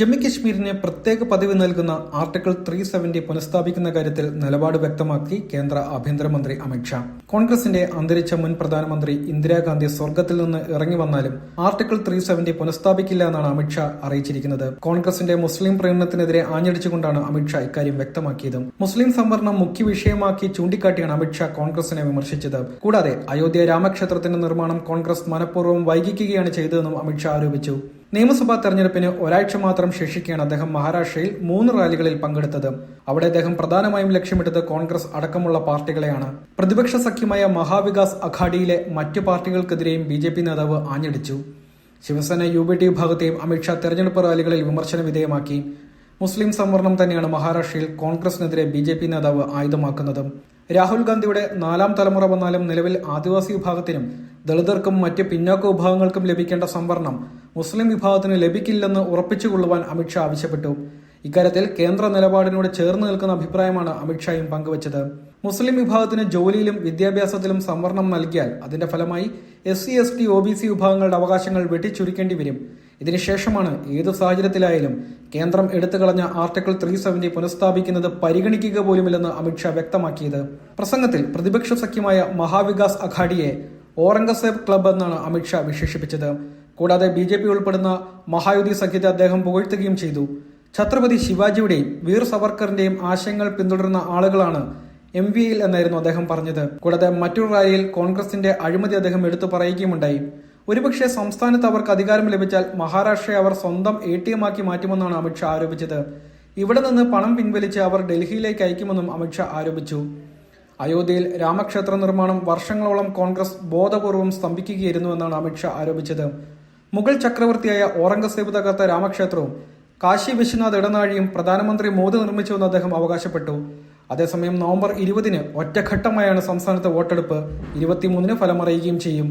ജമ്മു കശ്മീരിന് പ്രത്യേക പദവി നൽകുന്ന ആർട്ടിക്കിൾ ത്രീ സെവന്റി പുനഃസ്ഥാപിക്കുന്ന കാര്യത്തിൽ നിലപാട് വ്യക്തമാക്കി കേന്ദ്ര ആഭ്യന്തരമന്ത്രി അമിത്ഷാ കോൺഗ്രസിന്റെ അന്തരിച്ച മുൻ പ്രധാനമന്ത്രി ഇന്ദിരാഗാന്ധി സ്വർഗത്തിൽ നിന്ന് ഇറങ്ങി വന്നാലും ആർട്ടിക്കിൾ ത്രീ സെവന്റി പുനഃസ്ഥാപിക്കില്ല എന്നാണ് അമിത്ഷാ അറിയിച്ചിരിക്കുന്നത്. കോൺഗ്രസിന്റെ മുസ്ലിം പ്രകടനത്തിനെതിരെ ആഞ്ഞടിച്ചുകൊണ്ടാണ് അമിത്ഷാ ഇക്കാര്യം വ്യക്തമാക്കിയത്. മുസ്ലിം സംവരണം മുഖ്യ വിഷയമാക്കി ചൂണ്ടിക്കാട്ടിയാണ് അമിത്ഷാ കോൺഗ്രസിനെ വിമർശിച്ചത്. കൂടാതെ അയോധ്യ രാമക്ഷേത്രത്തിന്റെ നിർമ്മാണം കോൺഗ്രസ് മനഃപൂർവം വൈകിക്കുകയാണ് ചെയ്തതെന്നും അമിത്ഷാ ആരോപിച്ചു. നിയമസഭാ തെരഞ്ഞെടുപ്പിന് ഒരാഴ്ച മാത്രം ശേഷിക്കെയാണ് അദ്ദേഹം മഹാരാഷ്ട്രയിൽ മൂന്ന് റാലികളിൽ പങ്കെടുത്തത്. അവിടെ അദ്ദേഹം പ്രധാനമായും ലക്ഷ്യമിട്ടത് കോൺഗ്രസ് അടക്കമുള്ള പാർട്ടികളെയാണ്. പ്രതിപക്ഷ സഖ്യമായ മഹാവികാസ് അഘാഡിയിലെ മറ്റു പാർട്ടികൾക്കെതിരെയും ബി ജെ പി നേതാവ് ആഞ്ഞടിച്ചു. ശിവസേന യു ബി ടി വിഭാഗത്തെയും അമിത്ഷാ തെരഞ്ഞെടുപ്പ് റാലികളിൽ വിമർശന വിധേയമാക്കി. മുസ്ലിം സംവരണം തന്നെയാണ് മഹാരാഷ്ട്രയിൽ കോൺഗ്രസിനെതിരെ ബി ജെ പി നേതാവ് ആയുധമാക്കുന്നത്. രാഹുൽ ഗാന്ധിയുടെ നാലാം തലമുറ വന്നാലും നിലവിൽ ആദിവാസി വിഭാഗത്തിനും ദളിതർക്കും മറ്റ് പിന്നോക്ക വിഭാഗങ്ങൾക്കും ലഭിക്കേണ്ട സംവരണം മുസ്ലിം വിഭാഗത്തിന് ലഭിക്കില്ലെന്ന് ഉറപ്പിച്ചുകൊള്ളുവാൻ അമിത്ഷാ ആവശ്യപ്പെട്ടു. ഇക്കാര്യത്തിൽ കേന്ദ്ര നിലപാടിനോട് ചേർന്ന് നിൽക്കുന്ന അഭിപ്രായമാണ് അമിത്ഷായും പങ്കുവച്ചത്. മുസ്ലിം വിഭാഗത്തിന് ജോലിയിലും വിദ്യാഭ്യാസത്തിലും സംവരണം നൽകിയാൽ അതിന്റെ ഫലമായി S C S T O B C വിഭാഗങ്ങളുടെ അവകാശങ്ങൾ വെട്ടിച്ചുരുക്കേണ്ടി വരും. ഇതിനുശേഷമാണ് ഏത് സാഹചര്യത്തിലായാലും കേന്ദ്രം എടുത്തു കളഞ്ഞ ആർട്ടിക്കിൾ ത്രീ സെവന്റി പുനഃസ്ഥാപിക്കുന്നത് പരിഗണിക്കുക പോലുമില്ലെന്ന് അമിത്ഷാ വ്യക്തമാക്കിയത്. പ്രസംഗത്തിൽ പ്രതിപക്ഷ സഖ്യമായ മഹാവികാസ് അഘാഡിയെ ഓറംഗസേബ് ക്ലബ് എന്നാണ് അമിത്ഷാ വിശേഷിപ്പിച്ചത്. കൂടാതെ ബി ജെ പി ഉൾപ്പെടുന്ന മഹായുതി സഖ്യത്തെ അദ്ദേഹം പുകഴ്ത്തുകയും ചെയ്തു. ഛത്രപതി ശിവാജിയുടെയും വീർ സവർക്കറിന്റെയും ആശയങ്ങൾ പിന്തുടരുന്ന ആളുകളാണ് എം വി എന്നായിരുന്നു അദ്ദേഹം പറഞ്ഞത്. കൂടാതെ മറ്റൊരു റാലിയിൽ കോൺഗ്രസിന്റെ അഴിമതി അദ്ദേഹം എടുത്തു പറയുകയുമുണ്ടായി. ഒരുപക്ഷെ സംസ്ഥാനത്ത് അവർക്ക് അധികാരം ലഭിച്ചാൽ മഹാരാഷ്ട്രയെ അവർ സ്വന്തം എ ടി എം ആക്കി മാറ്റുമെന്നാണ് അമിത്ഷാ ആരോപിച്ചത്. ഇവിടെ നിന്ന് പണം പിൻവലിച്ച് അവർ ഡൽഹിയിലേക്ക് അയക്കുമെന്നും അമിത്ഷാ ആരോപിച്ചു. അയോധ്യയിൽ രാമക്ഷേത്ര നിർമ്മാണം വർഷങ്ങളോളം കോൺഗ്രസ് ബോധപൂർവം സ്തംഭിക്കുകയായിരുന്നുവെന്നാണ് അമിത്ഷാ ആരോപിച്ചത്. മുഗൾ ചക്രവർത്തിയായ ഔറംഗസേബ് തകർത്ത രാമക്ഷേത്രവും കാശി വിശ്വനാഥ് ഇടനാഴിയും പ്രധാനമന്ത്രി മോദി നിർമ്മിച്ചുവെന്ന് അദ്ദേഹം അവകാശപ്പെട്ടു. അതേസമയം നവംബർ ഇരുപതിന് ഒറ്റഘട്ടമായാണ് സംസ്ഥാനത്ത് വോട്ടെടുപ്പ്. ഇരുപത്തിമൂന്നിന് ഫലമറിയുകയും ചെയ്യും.